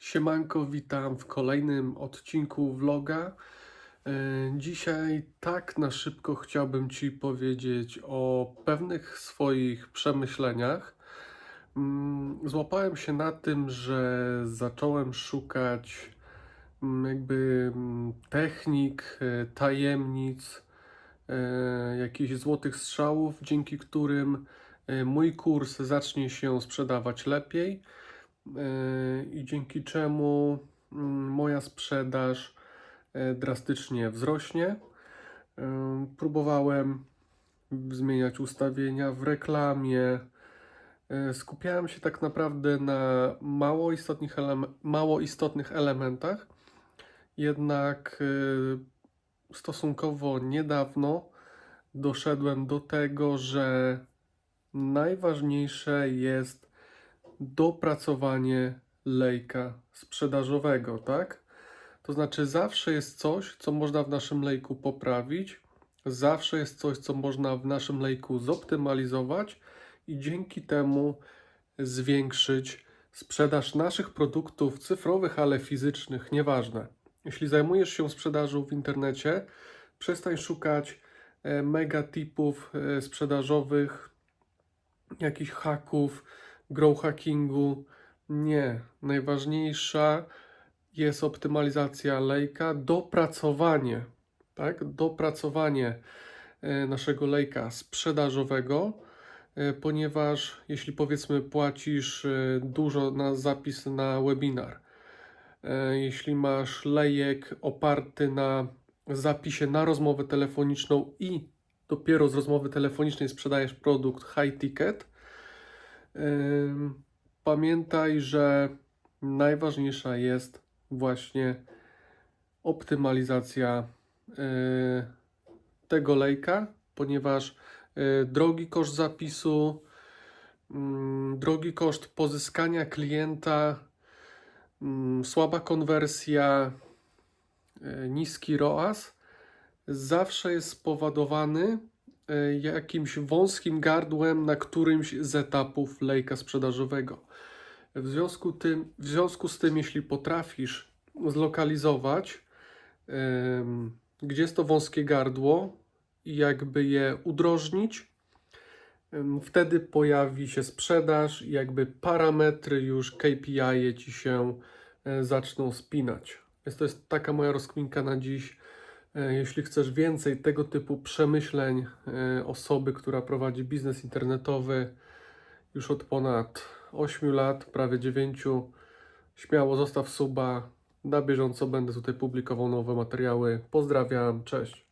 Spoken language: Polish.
Siemanko, witam w kolejnym odcinku vloga. E, Dzisiaj tak na szybko chciałbym Ci powiedzieć o pewnych swoich przemyśleniach. Mm, Złapałem się na tym, że zacząłem szukać mm, jakby mm, technik, e, tajemnic, e, jakichś złotych strzałów, dzięki którym mój kurs zacznie się sprzedawać lepiej i dzięki czemu mm, moja sprzedaż e, drastycznie wzrośnie. E, Próbowałem zmieniać ustawienia w reklamie. Skupiałem się tak naprawdę na mało istotnych, mało istotnych elementach, jednak stosunkowo niedawno doszedłem do tego, że najważniejsze jest dopracowanie lejka sprzedażowego, tak? To znaczy, zawsze jest coś, co można w naszym lejku poprawić, zawsze jest coś, co można w naszym lejku zoptymalizować i dzięki temu zwiększyć sprzedaż naszych produktów cyfrowych, ale fizycznych, nieważne. Jeśli zajmujesz się sprzedażą w internecie, przestań szukać e, mega tipów e, sprzedażowych, jakichś haków, grow hackingu. Nie. Najważniejsza jest optymalizacja lejka, dopracowanie, tak? Dopracowanie e, naszego lejka sprzedażowego, e, ponieważ jeśli powiedzmy płacisz e, dużo na zapis na webinar, jeśli masz lejek oparty na zapisie na rozmowę telefoniczną i dopiero z rozmowy telefonicznej sprzedajesz produkt high ticket, pamiętaj, że najważniejsza jest właśnie optymalizacja y, tego lejka, ponieważ y, drogi koszt zapisu, mm, drogi koszt pozyskania klienta, mm, słaba konwersja, y, niski ROAS zawsze jest spowodowany jakimś wąskim gardłem na którymś z etapów lejka sprzedażowego. W związku, tym, w związku z tym, jeśli potrafisz zlokalizować, gdzie jest to wąskie gardło i jakby je udrożnić, wtedy pojawi się sprzedaż i jakby parametry już KPI ci się y, zaczną spinać. Więc to jest taka moja rozkminka na dziś. E, Jeśli chcesz więcej tego typu przemyśleń e, osoby, która prowadzi biznes internetowy już od ponad 8 lat, prawie 9, śmiało zostaw suba. Na bieżąco będę tutaj publikował nowe materiały. Pozdrawiam, cześć.